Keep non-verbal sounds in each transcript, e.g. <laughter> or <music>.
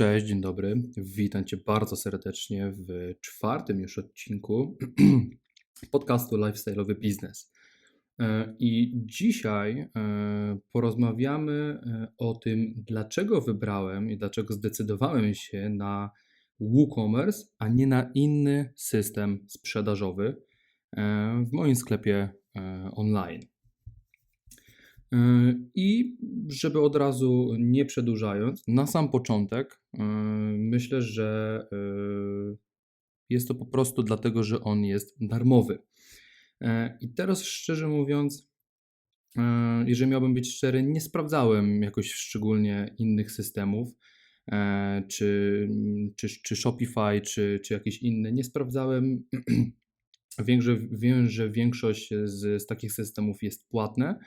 Cześć, dzień dobry. Witam Cię bardzo serdecznie w czwartym już odcinku <clears throat> podcastu Lifestyle'owy Biznes. E, I dzisiaj e, porozmawiamy e, o tym, dlaczego wybrałem i dlaczego zdecydowałem się na WooCommerce, a nie na inny system sprzedażowy w moim sklepie online. I żeby od razu nie przedłużając, na sam początek myślę, że jest to po prostu dlatego, że on jest darmowy. I teraz szczerze mówiąc, jeżeli miałbym być szczery, nie sprawdzałem jakoś szczególnie innych systemów, czy, czy, czy Shopify, czy, czy jakieś inne. Nie sprawdzałem. <clears throat> Wiem, że, wiem, że większość z, z takich systemów jest płatne,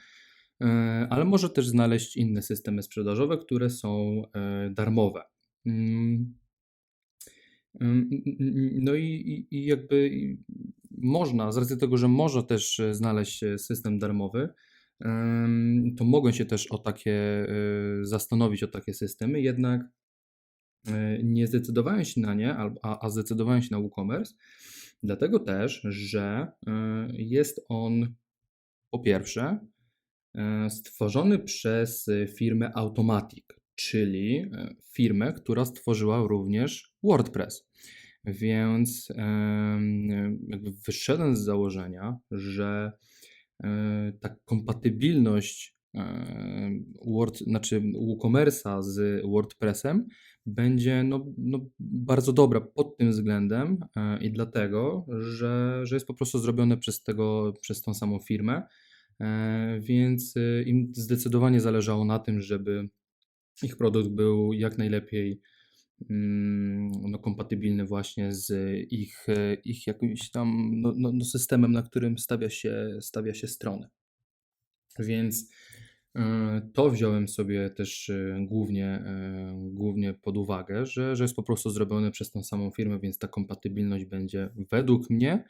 ale może też znaleźć inne systemy sprzedażowe, które są e, darmowe. Mm. No i, i jakby można, z racji tego, że można też znaleźć system darmowy, to mogę się też o takie e, zastanowić o takie systemy, jednak nie zdecydowałem się na nie, a, a zdecydowałem się na WooCommerce, dlatego też, że jest on po pierwsze E, stworzony przez firmę Automatic, czyli e, firmę, która stworzyła również WordPress. Więc wyszedłem z założenia, że e, ta kompatybilność Word, znaczy WooCommerce'a z WordPressem będzie no, no, bardzo dobra pod tym względem i dlatego, że, że jest po prostu zrobione przez, tego, przez tą samą firmę E, więc e, im zdecydowanie zależało na tym, żeby ich produkt był jak najlepiej mm, no, kompatybilny właśnie z ich, e, ich jakimś tam no, no, no, systemem, na którym stawia się, stawia się stronę. Więc to wziąłem sobie też głównie, głównie pod uwagę, że, że jest po prostu zrobione przez tą samą firmę, więc ta kompatybilność będzie według mnie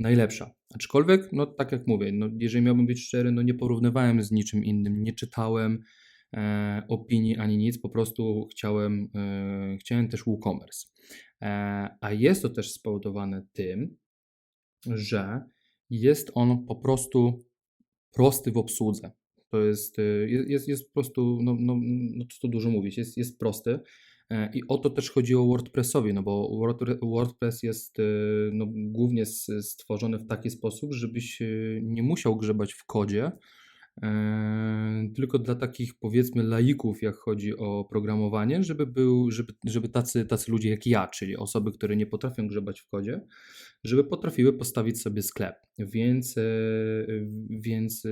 najlepsza. Aczkolwiek, no tak jak mówię, no, jeżeli miałbym być szczery, no nie porównywałem z niczym innym, nie czytałem e, opinii ani nic, po prostu chciałem, e, chciałem też WooCommerce. E, a jest to też spowodowane tym, że jest on po prostu prosty w obsłudze. To jest, e, jest, jest po prostu, no, no, no tu dużo mówić, jest, jest prosty. E, I o to też chodziło WordPressowi, no bo WordPress jest e, no, głównie stworzony w taki sposób, żebyś e, nie musiał grzebać w kodzie, tylko dla takich powiedzmy laików, jak chodzi o programowanie, żeby, był, żeby, żeby tacy, tacy ludzie jak ja, czyli osoby, które nie potrafią grzebać w kodzie, żeby potrafiły postawić sobie sklep. Więc, więc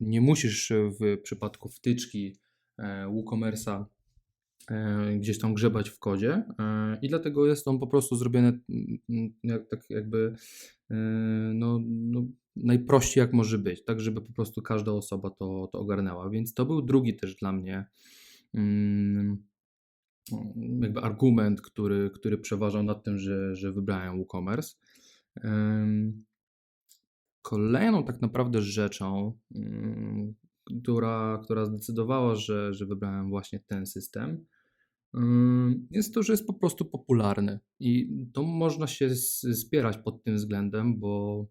nie musisz w przypadku wtyczki WooCommerce'a gdzieś tam grzebać w kodzie e, i dlatego jest on po prostu zrobiony mm, mm, tak jakby e, no, no, najprościej jak może być, tak żeby po prostu każda osoba to, to ogarnęła, więc to był drugi też dla mnie mm, jakby argument, który, który przeważał nad tym, że, że wybrałem WooCommerce. Kolejną tak naprawdę rzeczą, która, która zdecydowała, że, że wybrałem właśnie ten system, jest to, że jest po prostu popularny i to można się spierać pod tym względem, bo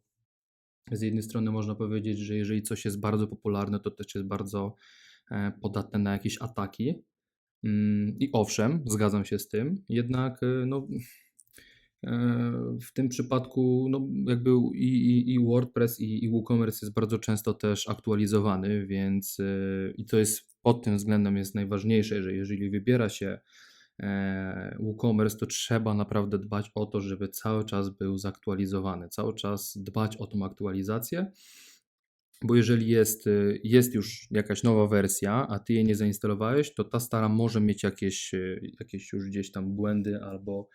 z jednej strony można powiedzieć, że jeżeli coś jest bardzo popularne, to też jest bardzo e, podatne na jakieś ataki. I owszem, zgadzam się z tym, jednak e, no, e, w tym przypadku no, jakby i, i, i WordPress i, i WooCommerce jest bardzo często też aktualizowany, więc i to jest pod tym względem jest najważniejsze, że jeżeli wybiera się e, WooCommerce, to trzeba naprawdę dbać o to, żeby cały czas był zaktualizowany, cały czas dbać o tą aktualizację, bo jeżeli jest, y, jest już jakaś nowa wersja, a ty jej nie zainstalowałeś, to ta stara może mieć jakieś, y, jakieś już gdzieś tam błędy albo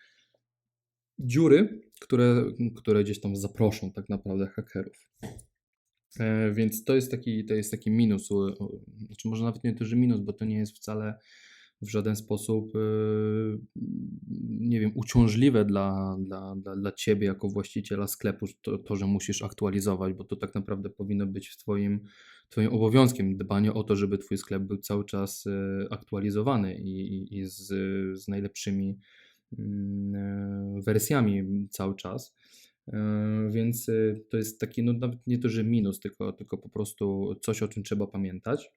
dziury, które, które gdzieś tam zaproszą tak naprawdę hakerów. E, więc to jest taki, to jest taki minus, znaczy może nawet nie że minus, bo to nie jest wcale w żaden sposób, yy, nie wiem, uciążliwe dla, dla, dla, dla ciebie jako właściciela sklepu, to, to, że musisz aktualizować, bo to tak naprawdę powinno być w twoim, twoim obowiązkiem dbanie o to, żeby twój sklep był cały czas yy, aktualizowany i, i, i z, z najlepszymi yy, wersjami cały czas. Więc to jest taki, no nawet nie to, że minus, tylko, tylko po prostu coś, o czym trzeba pamiętać.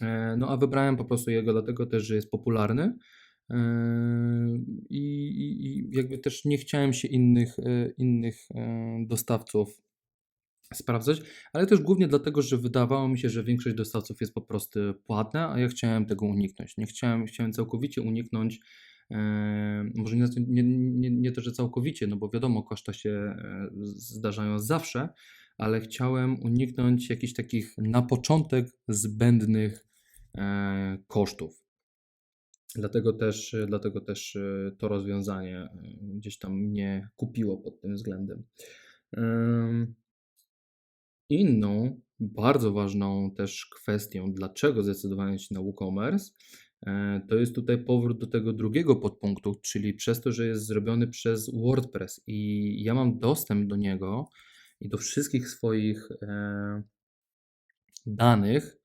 E, no a wybrałem po prostu jego dlatego też, że jest popularny e, i, i, i jakby też nie chciałem się innych, e, innych dostawców sprawdzać, ale też głównie dlatego, że wydawało mi się, że większość dostawców jest po prostu płatna, a ja chciałem tego uniknąć. Nie chciałem, chciałem całkowicie uniknąć, może nie, nie, nie, nie to, że całkowicie, no bo wiadomo, koszta się zdarzają zawsze, ale chciałem uniknąć jakichś takich na początek zbędnych E, kosztów. Dlatego też, dlatego też to rozwiązanie gdzieś tam mnie kupiło pod tym względem. Inną, bardzo ważną też kwestią, dlaczego zdecydowałem się na WooCommerce, to jest tutaj powrót do tego drugiego podpunktu, czyli przez to, że jest zrobiony przez WordPress. I ja mam dostęp do niego i do wszystkich swoich danych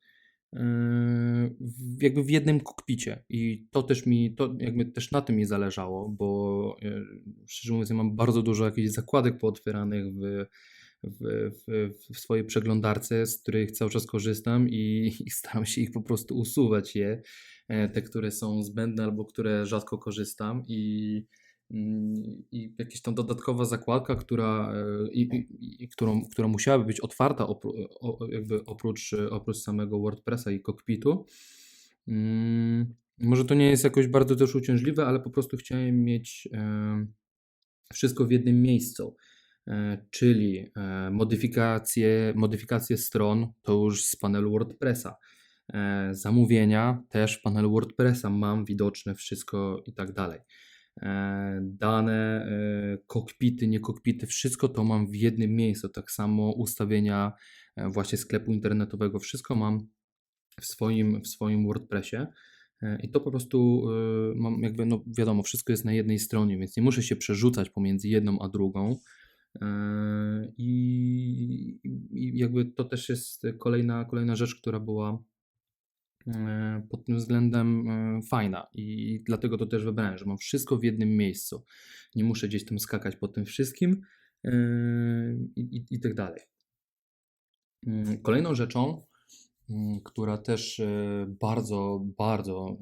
Yy, jakby w jednym kokpicie. I to też mi, to jakby też na tym mi zależało, bo szczerze mówiąc ja mam bardzo dużo jakichś zakładek pootwieranych w, w, w, w swojej przeglądarce, z których cały czas korzystam i, i staram się ich po prostu usuwać je, e, te, które są zbędne albo które rzadko korzystam i i jakaś tam dodatkowa zakładka, która, e, i, i, którą, która musiałaby być otwarta opró jakby oprócz, oprócz samego WordPressa i cockpitu. Hmm, może to nie jest jakoś bardzo też uciążliwe, ale po prostu chciałem mieć e, wszystko w jednym miejscu. E, czyli e, modyfikacje, modyfikacje stron to już z panelu WordPressa. E, zamówienia też w panelu WordPressa mam widoczne wszystko i tak dalej. Dane, kokpity, nie kokpity, wszystko to mam w jednym miejscu. Tak samo ustawienia właśnie sklepu internetowego, wszystko mam w swoim, w swoim WordPressie. I to po prostu mam jakby, no wiadomo, wszystko jest na jednej stronie, więc nie muszę się przerzucać pomiędzy jedną a drugą. I, i jakby to też jest kolejna, kolejna rzecz, która była E, pod tym względem e, fajna i dlatego to też wybrałem, że mam wszystko w jednym miejscu. Nie muszę gdzieś tam skakać po tym wszystkim e, i, i, i tak dalej. Kolejną rzeczą, która też bardzo, bardzo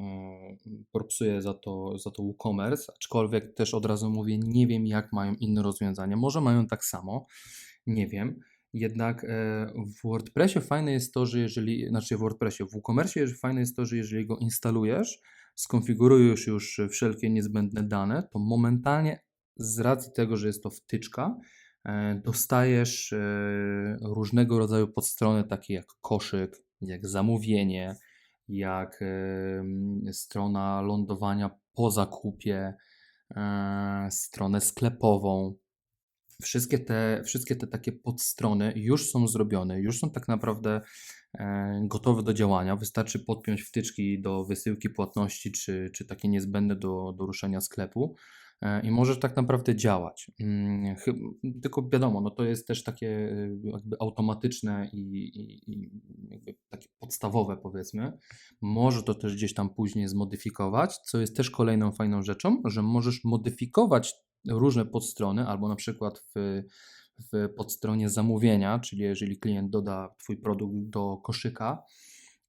propsuje za to, za to WooCommerce, aczkolwiek też od razu mówię, nie wiem jak mają inne rozwiązania. Może mają tak samo, nie wiem jednak e, w WordPressie fajne jest to, że jeżeli, znaczy w WordPressie, w WooCommerce fajne jest to, że jeżeli go instalujesz, skonfigurujesz już wszelkie niezbędne dane, to momentalnie z racji tego, że jest to wtyczka, e, dostajesz e, różnego rodzaju podstrony, takie jak koszyk, jak zamówienie, jak strona lądowania po zakupie, stronę sklepową, wszystkie te, wszystkie te takie podstrony już są zrobione, już są tak naprawdę e, gotowe do działania. Wystarczy podpiąć wtyczki do wysyłki płatności, czy, czy takie niezbędne do, do ruszenia sklepu e, i możesz tak naprawdę działać. Mm, tylko wiadomo, no to jest też takie e, jakby automatyczne i, i, i takie podstawowe powiedzmy. Może to też gdzieś tam później zmodyfikować, co jest też kolejną fajną rzeczą, że możesz modyfikować różne podstrony, albo na przykład w, w podstronie zamówienia, czyli jeżeli klient doda Twój produkt do koszyka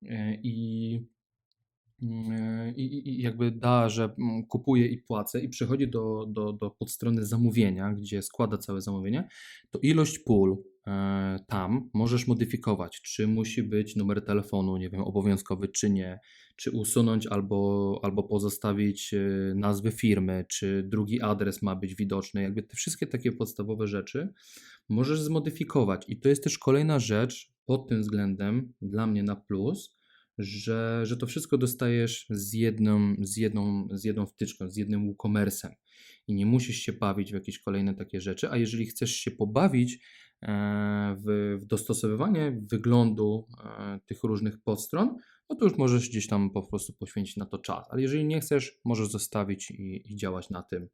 e, i e, i, i, jakby da, że mm, kupuje i płacę i przechodzi do, do, do podstrony zamówienia, gdzie składa całe zamówienie, to ilość pól e, tam możesz modyfikować, czy musi być numer telefonu, nie wiem, obowiązkowy, czy nie, czy usunąć albo, albo pozostawić e, nazwę firmy, czy drugi adres ma być widoczny, jakby te wszystkie takie podstawowe rzeczy możesz zmodyfikować. I to jest też kolejna rzecz pod tym względem dla mnie na plus, że, że to wszystko dostajesz z jedną, z, jedną, z jedną wtyczką, z jednym WooCommerce'em i nie musisz się bawić w jakieś kolejne takie rzeczy, a jeżeli chcesz się pobawić e, w, w dostosowywanie wyglądu e, tych różnych podstron, no to już możesz gdzieś tam po prostu poświęcić na to czas. Ale jeżeli nie chcesz, możesz zostawić i, i działać na tym,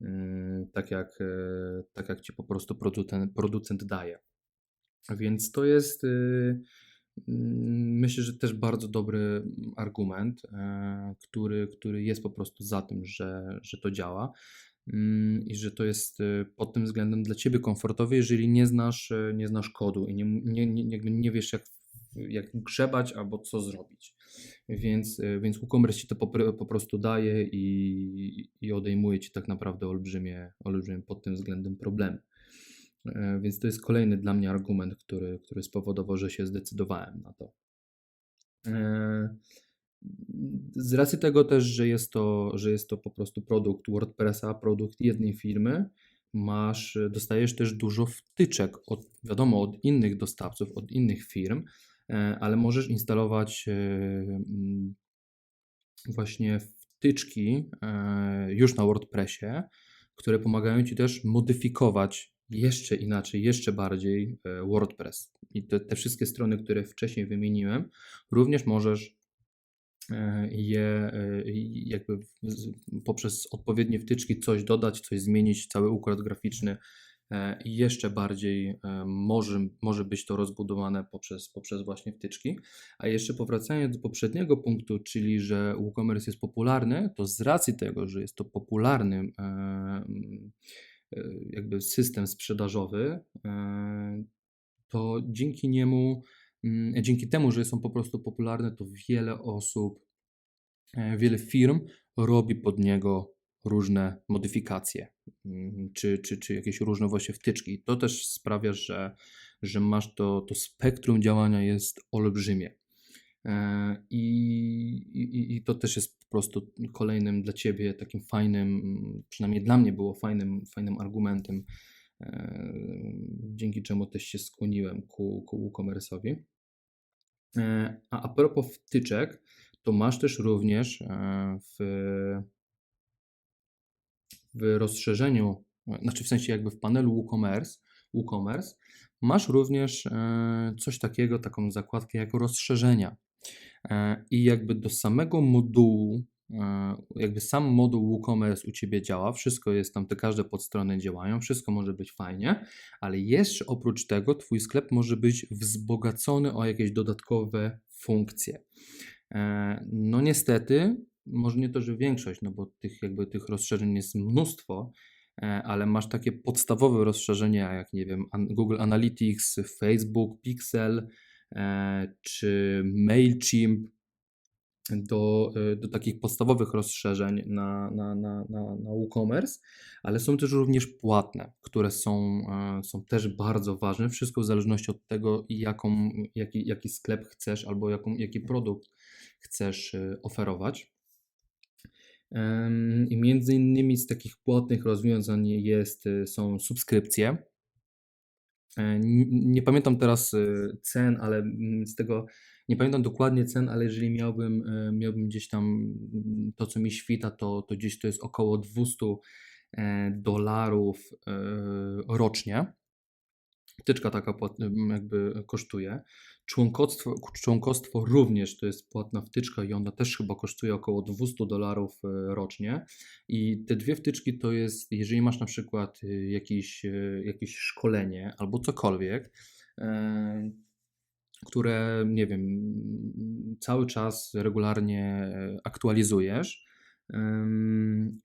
mm, tak jak, e, tak jak ci po prostu producent, producent daje. Więc to jest, y, myślę, że też bardzo dobry argument, e, który, który jest po prostu za tym, że, że to działa. Mm, i że to jest y, pod tym względem dla ciebie komfortowe, jeżeli nie znasz, y, nie znasz kodu i nie, nie, nie, nie wiesz, jak, jak grzebać albo co zrobić. Więc, więc WooCommerce ci to po, po prostu daje i, i odejmuje ci tak naprawdę olbrzymie, olbrzymie pod tym względem problemy. E, więc to jest kolejny dla mnie argument, który, który spowodował, że się zdecydowałem na to. E, z racji tego też, że jest to, że jest to po prostu produkt WordPressa, produkt jednej firmy, masz, dostajesz też dużo wtyczek od, wiadomo, od innych dostawców, od innych firm, e, ale możesz instalować mm, właśnie wtyczki już na WordPressie, które pomagają Ci też modyfikować jeszcze inaczej, jeszcze bardziej WordPress. I te, te wszystkie strony, które wcześniej wymieniłem, również możesz E, je e, jakby poprzez odpowiednie wtyczki coś dodać, coś zmienić, cały układ graficzny e, i jeszcze bardziej może, może być to rozbudowane poprzez, poprzez właśnie wtyczki. A jeszcze powracając do poprzedniego punktu, czyli że WooCommerce jest popularny, to z racji tego, że jest to popularny jakby system sprzedażowy, to dzięki niemu Mm, dzięki temu, że są po prostu popularne, to wiele osób, e, wiele firm robi pod niego różne modyfikacje, mm, czy, czy, czy jakieś różne właśnie wtyczki. To też sprawia, że, że masz to, to spektrum działania jest olbrzymie. E, I, i, I to też jest po prostu kolejnym dla Ciebie takim fajnym, przynajmniej dla mnie było fajnym, fajnym argumentem, e, dzięki czemu też się skłoniłem ku, ku WooCommerce'owi. E, a a propos wtyczek, to masz też również w, w rozszerzeniu, znaczy w sensie jakby w panelu WooCommerce, WooCommerce masz również coś takiego, taką zakładkę jak rozszerzenia. I jakby do samego modułu E, jakby sam moduł WooCommerce u Ciebie działa, wszystko jest tam, te każde podstrony działają, wszystko może być fajnie, ale jeszcze oprócz tego Twój sklep może być wzbogacony o jakieś dodatkowe funkcje. E, no niestety, może nie to, że większość, no bo tych jakby tych rozszerzeń jest mnóstwo, e, ale masz takie podstawowe rozszerzenia jak nie wiem Google Analytics, Facebook, Pixel czy MailChimp, do, y, do takich podstawowych rozszerzeń na, na, na, na, na WooCommerce, ale są też również płatne, które są, e, są też bardzo ważne. Wszystko w zależności od tego, jaką, jaki, jaki sklep chcesz albo jaką, jaki produkt chcesz oferować. I między innymi z takich płatnych rozwiązań jest, są subskrypcje. E, nie pamiętam teraz cen, ale mm, z tego nie pamiętam dokładnie cen, ale jeżeli miałbym, e, miałbym gdzieś tam mm, to, co mi świta, to, to gdzieś to jest około 200 e, dolarów e, rocznie. Wtyczka taka jakby kosztuje. Członkostwo, członkostwo również to jest płatna wtyczka i ona też chyba kosztuje około 200 dolarów rocznie. I te dwie wtyczki to jest, jeżeli masz na przykład jakieś, jakieś szkolenie albo cokolwiek, które, nie wiem, cały czas regularnie e, aktualizujesz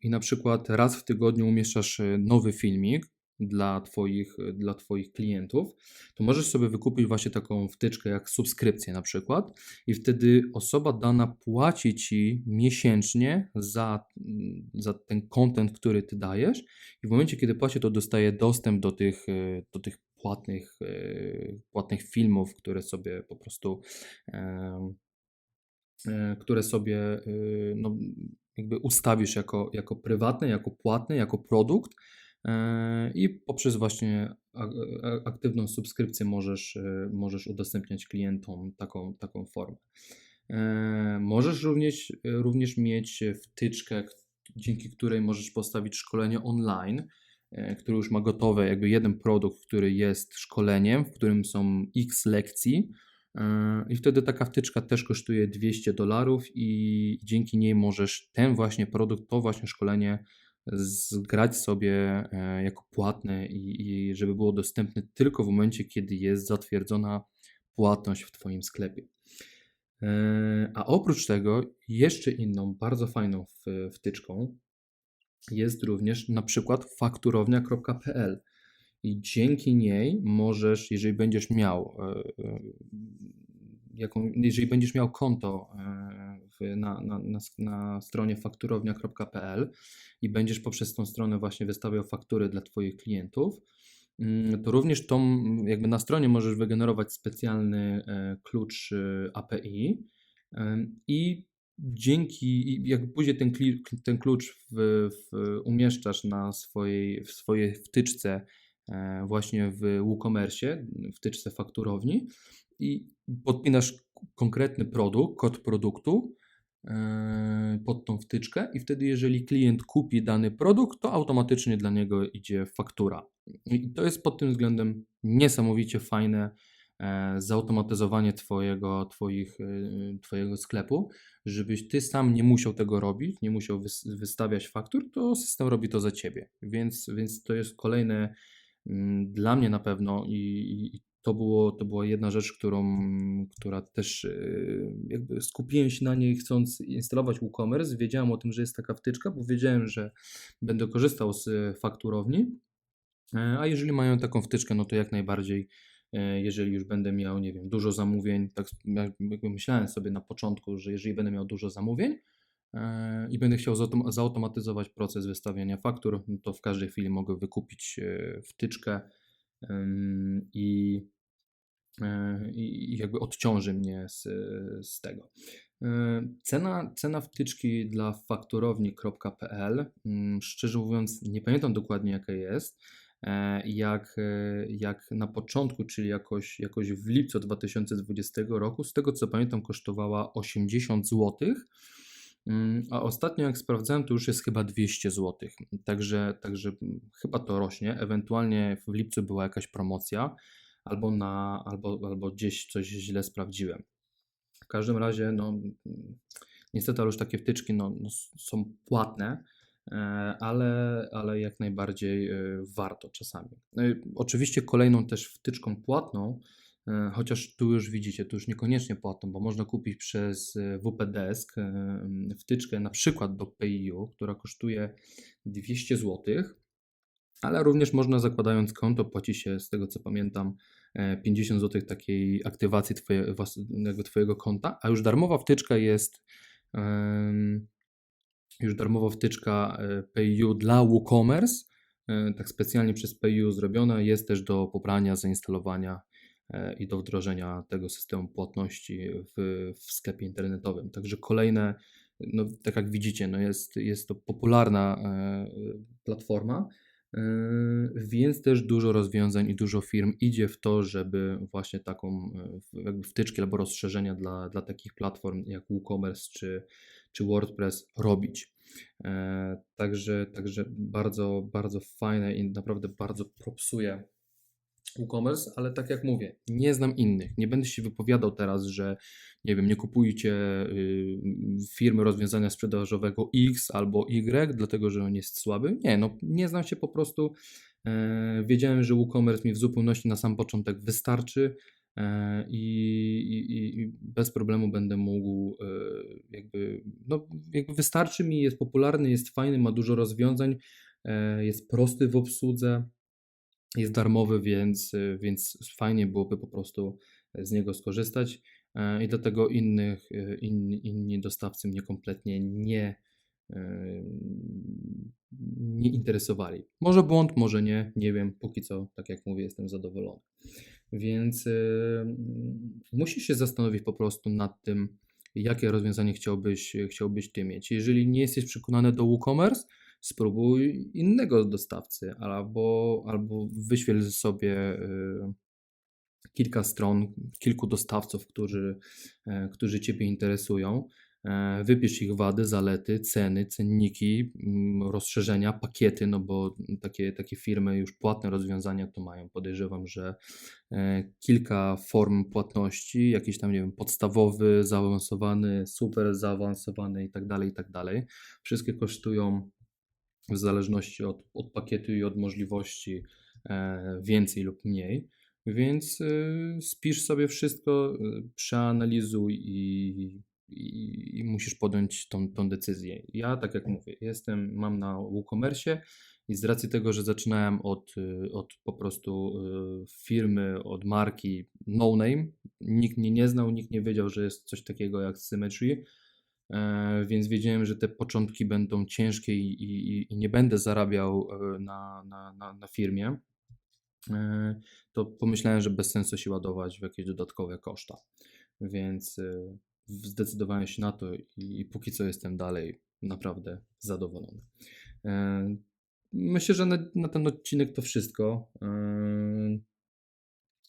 i na przykład raz w tygodniu umieszczasz e, nowy filmik dla twoich, dla twoich klientów, to możesz sobie wykupić właśnie taką wtyczkę jak subskrypcję na przykład i wtedy osoba dana płaci ci miesięcznie za, za ten content, który ty dajesz i w momencie, kiedy płaci, to dostaje dostęp do tych, e, do tych płatnych, e, płatnych filmów, które sobie po prostu e, które sobie no, jakby ustawisz jako, jako prywatne, jako płatne, jako produkt i poprzez właśnie aktywną subskrypcję możesz, możesz udostępniać klientom taką, taką formę. Możesz również, również mieć wtyczkę, dzięki której możesz postawić szkolenie online, E, który już ma gotowe, jakby jeden produkt, który jest szkoleniem, w którym są x lekcji E, I wtedy taka wtyczka też kosztuje 200 dolarów i dzięki niej możesz ten właśnie produkt, to właśnie szkolenie zgrać sobie e, jako płatne i, i żeby było dostępne tylko w momencie, kiedy jest zatwierdzona płatność w Twoim sklepie. E, a oprócz tego, jeszcze inną bardzo fajną wtyczką jest również na przykład fakturownia.pl. I dzięki niej możesz, jeżeli będziesz miał, e, jaką, jeżeli będziesz miał konto w, na, na, na, na stronie fakturownia.pl i będziesz poprzez tą stronę właśnie wystawiał faktury dla Twoich klientów, mm, to również tą, jakby na stronie możesz wygenerować specjalny e, klucz e, API i dzięki, jak później ten, ten klucz w, w, umieszczasz na swojej, w swojej wtyczce e, właśnie w WooCommerce, wtyczce fakturowni i podpinasz konkretny produkt, kod produktu E, pod tą wtyczkę i wtedy jeżeli klient kupi dany produkt, to automatycznie dla niego idzie faktura. I to jest pod tym względem niesamowicie fajne e, zautomatyzowanie twojego, twoich, e, twojego sklepu, żebyś ty sam nie musiał tego robić, nie musiał wystawiać faktur, to system robi to za ciebie. Więc, więc to jest kolejne mm, dla mnie na pewno i, i to, było, to była jedna rzecz, którą, która też y, jakby skupiłem się na niej chcąc instalować WooCommerce. Wiedziałem o tym, że jest taka wtyczka, bo wiedziałem, że będę korzystał z fakturowni. E, a jeżeli mają taką wtyczkę, no to jak najbardziej, e, jeżeli już będę miał, nie wiem, dużo zamówień, tak jakby myślałem sobie na początku, że jeżeli będę miał dużo zamówień e, i będę chciał zautomatyzować proces wystawiania faktur, no to w każdej chwili mogę wykupić wtyczkę i E, i jakby odciąży mnie z, z tego. E, cena, cena wtyczki dla fakturowni.pl, mm, szczerze mówiąc, nie pamiętam dokładnie jaka jest. E, jak, jak na początku, czyli jakoś, jakoś w lipcu 2020 roku, z tego co pamiętam, kosztowała 80 zł. Mm, a ostatnio, jak sprawdzałem, to już jest chyba 200 zł. Także, także chyba to rośnie. Ewentualnie w lipcu była jakaś promocja albo, na, albo, albo gdzieś coś źle sprawdziłem. W każdym razie, no, niestety już takie wtyczki no, no, są płatne, e, ale, ale jak najbardziej e, warto czasami. No oczywiście kolejną też wtyczką płatną, e, chociaż tu już widzicie, tu już niekoniecznie płatną, bo można kupić przez WP Desk wtyczkę na przykład do PayU, która kosztuje 200 zł, ale również można zakładając konto, płaci się z tego co pamiętam 50 zł takiej aktywacji twoje, jakby twojego konta, a już darmowa wtyczka jest już darmowa wtyczka e, PayU dla WooCommerce, e, tak specjalnie przez PayU zrobiona, jest też do pobrania, zainstalowania e, i do wdrożenia tego systemu płatności w, w sklepie internetowym. Także kolejne, no, tak jak widzicie, no jest, jest to popularna platforma, więc też dużo rozwiązań i dużo firm idzie w to, żeby właśnie taką e, jakby wtyczki albo rozszerzenia dla, dla takich platform jak WooCommerce czy, czy WordPress robić. E, także, także bardzo, bardzo fajne i naprawdę bardzo propsuje WooCommerce, ale tak jak mówię, nie znam innych. Nie będę się wypowiadał teraz, że nie wiem, nie kupujcie y, firmy rozwiązania sprzedażowego X albo Y, dlatego że on jest słaby. Nie, no nie znam się po prostu. E, wiedziałem, że WooCommerce mi w zupełności na sam początek wystarczy e, i, i, i bez problemu będę mógł e, jakby, no jakby wystarczy mi, jest popularny, jest fajny, ma dużo rozwiązań, jest prosty w obsłudze jest darmowy, więc, więc fajnie byłoby po prostu z niego skorzystać e, i dlatego innych, e, inni, inni dostawcy mnie kompletnie nie, e, nie interesowali. Może błąd, może nie, nie wiem, póki co, tak jak mówię, jestem zadowolony. Więc musisz się zastanowić po prostu nad tym, jakie rozwiązanie chciałbyś, chciałbyś ty mieć. Jeżeli nie jesteś przekonany do WooCommerce, spróbuj innego dostawcy, albo, albo wyświetl sobie y, kilka stron, kilku dostawców, którzy, e, którzy Ciebie interesują. E, Wypisz ich wady, zalety, ceny, cenniki, mm, rozszerzenia, pakiety, no bo takie, takie firmy już płatne rozwiązania to mają. Podejrzewam, że e, kilka form płatności, jakiś tam, nie wiem, podstawowy, zaawansowany, super zaawansowany i tak dalej, i tak dalej. Wszystkie kosztują w zależności od, od pakietu i od możliwości e, więcej lub mniej. Więc y, spisz sobie wszystko, y, przeanalizuj i, i, i musisz podjąć tą, tą decyzję. Ja, tak jak mówię, jestem, mam na WooCommerce i z racji tego, że zaczynałem od, y, od po prostu firmy, od marki no name, nikt mnie nie znał, nikt nie wiedział, że jest coś takiego jak Symmetry, więc wiedziałem, że te początki będą ciężkie i, i, i nie będę zarabiał e, na, na, na, na firmie e, to pomyślałem, że bez sensu się ładować w jakieś dodatkowe koszta. Więc zdecydowałem się na to i, i póki co jestem dalej naprawdę zadowolony. E, Myślę, że na, na ten odcinek to wszystko. E,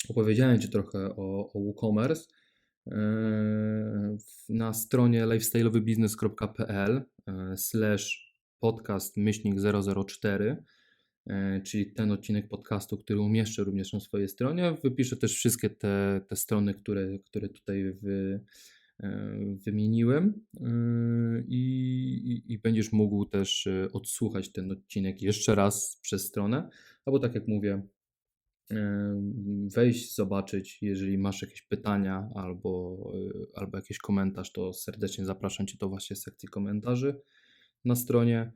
Opowiedziałem Ci trochę o, o WooCommerce. E, w- Na stronie lifestyle'owybiznes.pl e, slash podcast myślnik 004 e, czyli ten odcinek podcastu, który umieszczę również na swojej stronie. Wypiszę też wszystkie te, te strony, które, które tutaj wy, wymieniłem i, i, i będziesz mógł też e, odsłuchać ten odcinek jeszcze raz przez stronę, albo tak jak mówię, wejść, zobaczyć, jeżeli masz jakieś pytania albo, e, albo jakiś komentarz, to serdecznie zapraszam Cię do właśnie sekcji komentarzy na stronie,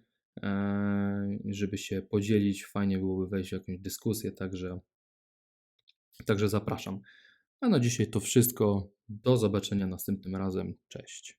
żeby się podzielić. Fajnie byłoby wejść w jakąś dyskusję, także, także zapraszam. A na dzisiaj to wszystko. Do zobaczenia następnym razem. Cześć.